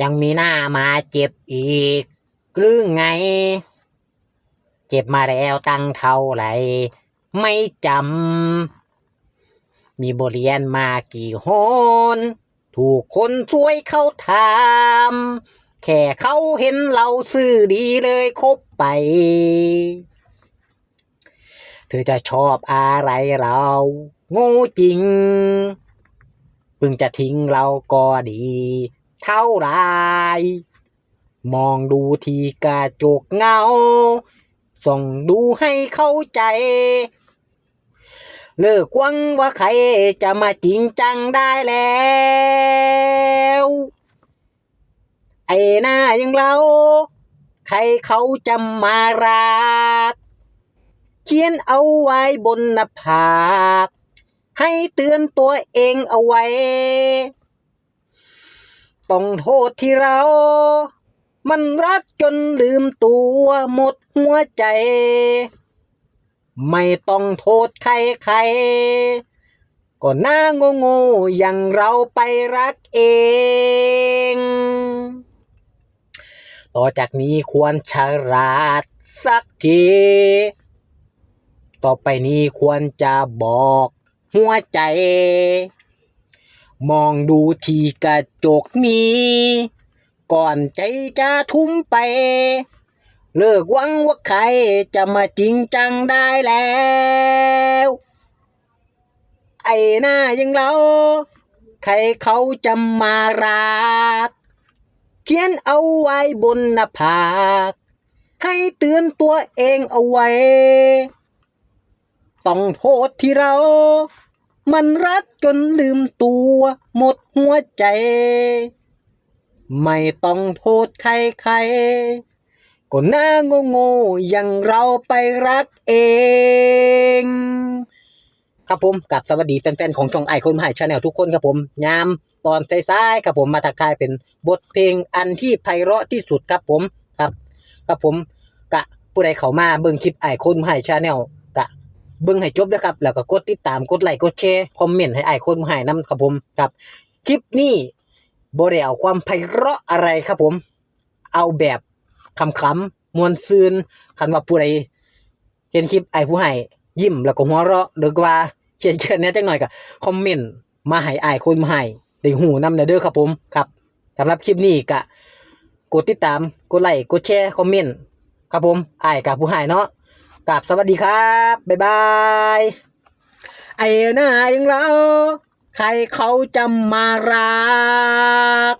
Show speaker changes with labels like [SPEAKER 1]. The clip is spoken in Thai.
[SPEAKER 1] ยังมีหน้ามาเจ็บอีกหรือไง เจ็บมาแล้วตั้งเท่าไหร่ไม่จำ มีบทเรียนมากี่หนถูกคนสวยเขาถามแค่เขาเห็นเราซื่อดีเลยคบไป เธอจะชอบอะไรเรา โง่จริง เพิ่งจะทิ้งเราก็ดี เท่าไร มองดูที่กระจกเงา ส่องดูให้เข้าใจ เลิกวังว่าใครจะมาจริงจังได้แล้ว ไอ้หน้าอย่างเรา ใครเขาจะมารัก เขียนเอาไว้บนหน้าผากให้เตือนตัวเองเอาไว้ ต้องโทษที่เรา มันรักจนลืมตัวหมดหัวใจ ไม่ต้องโทษใครใครๆก็น่าโง่โง่อย่างเราไปรักเอง ต่อจากนี้ควรฉลาดสักที ต่อไปนี้ควรจะบอกหัวใจ มองดูที่กระจกนี้ ก่อนใจจะทุ่มไป เลิกหวังว่าใครจะมาจริงจังได้แล้ว ไอ้หน้าย่างเรา ใครเขาจะมารัก เขียนเอาไว้บนหน้าผาก ให้เตือนตัวเองเอาไว้ ต้องโทษที่เรา มันรักจนลืมตัว หมดหัวใจ ไม่ต้องโทษใครใครๆก็น่าโง่โง่อย่างเราไปรักเอง ครับผมกับสวัสดีแฟนๆ ของช่องไอคนหายชาแนลทุกคนครับผมยามตอนสายๆครับผมมาทักทายเป็นบทเพลงอันที่ไพเราะที่สุดครับผมครับ ครับผมกะผู้ใดเข้ามาเบิ่งคลิปไอคนหายชาแนล เบิ่งให้จบนะครับ แล้วก็กดติดตามกดไลค์กดแชร์คอมเมนต์ให้ไอคนหายนํครับผมครับ คลิปนี้บ่ได้เอาความไพเราะอะไรครับผม เอาแบบคำๆมวนซืนคันว่าผู้ใดเห็นคลิปไอผู้ให้ยิ้มแล้วก็หัวเราะหรือว่าเขียนเขียนแหน่จักหน่อยก็คอมเมนต์มาให้ไอคนมาให้ได้หูนำเด้อครับผมครับสำหรับคลิปนี้ก็กดติดตามกดไลค์กดแชร์คอมเมนต์ครับผมไอกับผู้ให้เนาะ กับสวัสดีครับ บ๊ายบาย ไอ้หน้าอย่างเรา ใครเขาจะมารัก